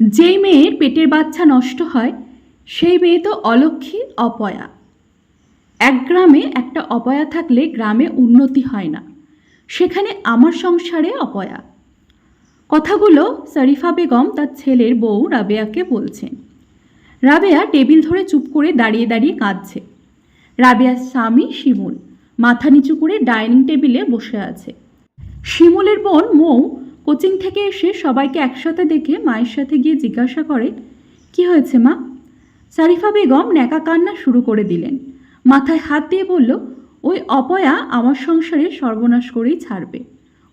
যেই মেয়ের পেটের বাচ্চা নষ্ট হয়, সেই মেয়ে তো অলক্ষী, অপয়া। এক গ্রামে একটা অপয়া থাকলে গ্রামে উন্নতি হয় না। সেখানে আমার সংসারে অপয়া। কথাগুলো শরীফা বেগম তার ছেলের বউ রাবেয়াকে বলছেন রাবেয়া টেবিল ধরে চুপ করে দাঁড়িয়ে দাঁড়িয়ে কাঁদছে। রাবেয়ার স্বামী শিমুল, মাথা নিচু করে ডাইনিং টেবিলে বসে আছে। শিমুলের বোন মৌ কোচিং থেকে এসে সবাইকে একসাথে দেখে মায়ের সাথে গিয়ে জিজ্ঞাসা করে, কি হয়েছে মা? সারিফা বেগম ন্যাকা কান্না শুরু করে দিলেন। মাথায় হাত দিয়ে বলল, ওই অপয়া আমার সংসারে সর্বনাশ করেই ছাড়বে।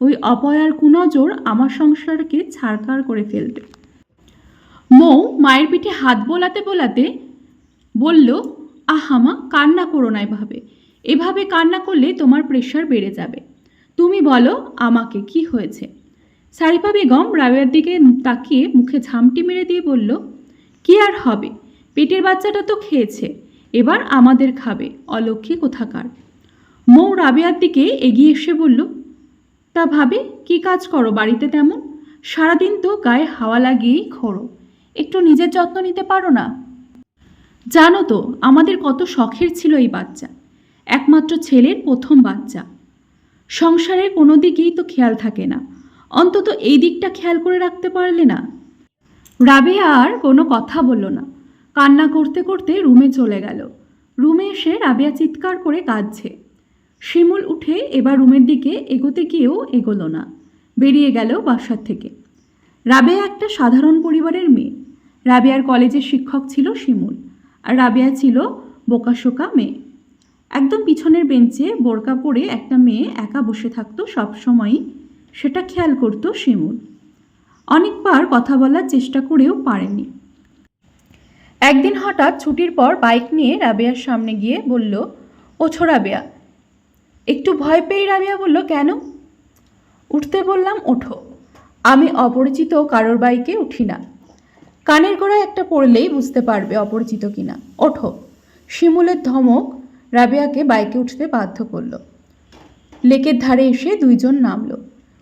ওই অপয়ার কুনজর আমার সংসারকে ছাড়কার করে ফেলবে। মৌ মায়ের পিঠে হাত বোলাতে বোলাতে বলল আহামা কান্না করো না এভাবে। এভাবে কান্না করলে তোমার প্রেশার বেড়ে যাবে। তুমি বলো আমাকে কি হয়েছে? সারিফা বেগম রাবেয়ার দিকে তাকিয়ে মুখে ঝামটি মেরে দিয়ে বলল, কি আর হবে? পেটের বাচ্চাটা তো খেয়েছে। এবার আমাদের খাবে অলক্ষী কোথাকার? মৌ রাবেয়ার দিকে এগিয়ে এসে বলল, তা ভাবে, কি কাজ করো বাড়িতে তেমন? সারাদিন তো গায়ে হাওয়া লাগিয়েই খোরো একটু নিজের যত্ন নিতে পারো না? জানো তো, আমাদের কত শখের ছিল এই বাচ্চা। একমাত্র ছেলের প্রথম বাচ্চা। সংসারের কোনো দিকেই তো খেয়াল থাকে না। অন্তত এই দিকটা খেয়াল করে রাখতে পারলে না। রাবে আর কোনো কথা বলল না। কান্না করতে করতে রুমে চলে গেল। রুমে এসে রাবেয়া চিৎকার করে কাঁদছে। শিমুল উঠে এবার রুমের দিকে এগোতে গিয়েও এগোলো না। বেরিয়ে গেল বাসার থেকে। রাবেয়া একটা সাধারণ পরিবারের মেয়ে। রাবেয়ার কলেজের শিক্ষক ছিল শিমুল আর রাবেয়া ছিল বোকাশোকা মেয়ে। একদম পিছনের বেঞ্চে বোরকা পরে একটা মেয়ে একা বসে থাকতো সবসময়ই সেটা খেয়াল করতো শিমুল। অনেকবার কথা বলার চেষ্টা করেও পারেনি। একদিন হঠাৎ ছুটির পর বাইক নিয়ে রাবেয়ার সামনে গিয়ে বলল ওছো রাবেয়া। একটু ভয় পেয়ে রাবেয়া বলল, কেন? উঠতে বললাম, ওঠো। আমি অপরিচিত কারোর বাইকে উঠি না। কানের গোড়ায় একটা পড়লেই বুঝতে পারবে অপরিচিত কিনা। ওঠো। শিমুলের ধমক রাবেয়াকে বাইকে উঠতে বাধ্য করল। লেকের ধারে এসে দুইজন নামলো।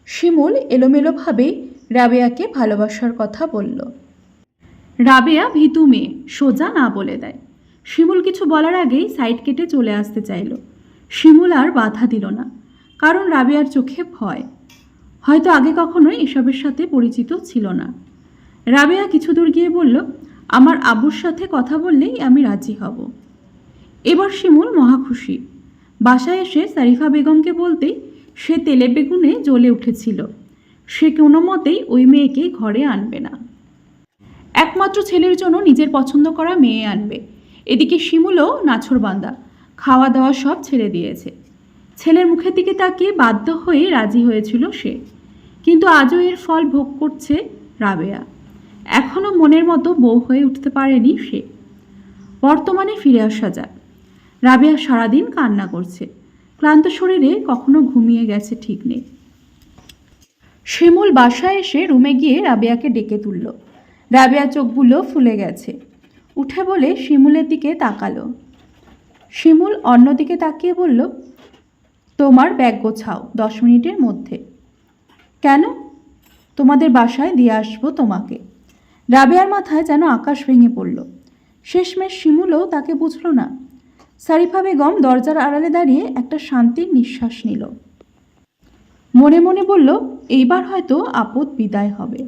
শিমুল এলোমেলোভাবেই রাবেয়াকে ভালোবাসার কথা বলল। রাবেয়া ভীতু মেয়ে, সোজা না বলে দেয়। শিমুল কিছু বলার আগেই সাইড কেটে চলে আসতে চাইল। শিমুল আর বাধা দিল না, কারণ রাবেয়ার চোখে ভয়। হয়তো আগে কখনোই এসবের সাথে পরিচিত ছিল না। রাবেয়া কিছু দূর গিয়ে বলল, আমার আব্বুর সাথে কথা বললেই আমি রাজি হব। এবার শিমুল মহাখুশি বাসায় এসে সারিফা বেগমকে বলতেই সে তেলে বেগুনে জ্বলে উঠেছিল। সে কোনো মতেই ওই মেয়েকে ঘরে আনবে না। একমাত্র ছেলের জন্য নিজের পছন্দ করা মেয়ে আনবে। এদিকে শিমুলও নাছরবান্দা খাওয়া দাওয়া সব ছেড়ে দিয়েছে। ছেলের মুখের দিকে তাকিয়ে বাধ্য হয়ে রাজি হয়েছিল সে। কিন্তু আজও এর ফল ভোগ করছে রাবেয়া। এখনও মনের মতো বউ হয়ে উঠতে পারেনি সে। বর্তমানে ফিরে আসা যাক। রাবেয়া সারাদিন কান্না করছে। ক্লান্ত শরীরে কখনো ঘুমিয়ে গেছে ঠিক নেই। শিমুল বাসায় এসে রুমে গিয়ে রাবেয়াকে ডেকে তুলল। রাবেয়া চোখগুলো ফুলে গেছে। উঠে বলে শিমুলের দিকে তাকালো। শিমুল অন্যদিকে তাকিয়ে বলল, তোমার ব্যাগ গোছাও দশ মিনিটের মধ্যে। কেন? তোমাদের বাসায় দিয়ে আসব তোমাকে। রাবেয়ার মাথায় যেন আকাশ ভেঙে পড়ল। শেষমেশ শিমুলও তাকে বুঝল না। সারিফা বেগম দরজার আড়ালে দাঁড়িয়ে একটা শান্তির নিঃশ্বাস নিল। মনে মনে বলল, এইবার হয়তো আপদ বিদায় হবে।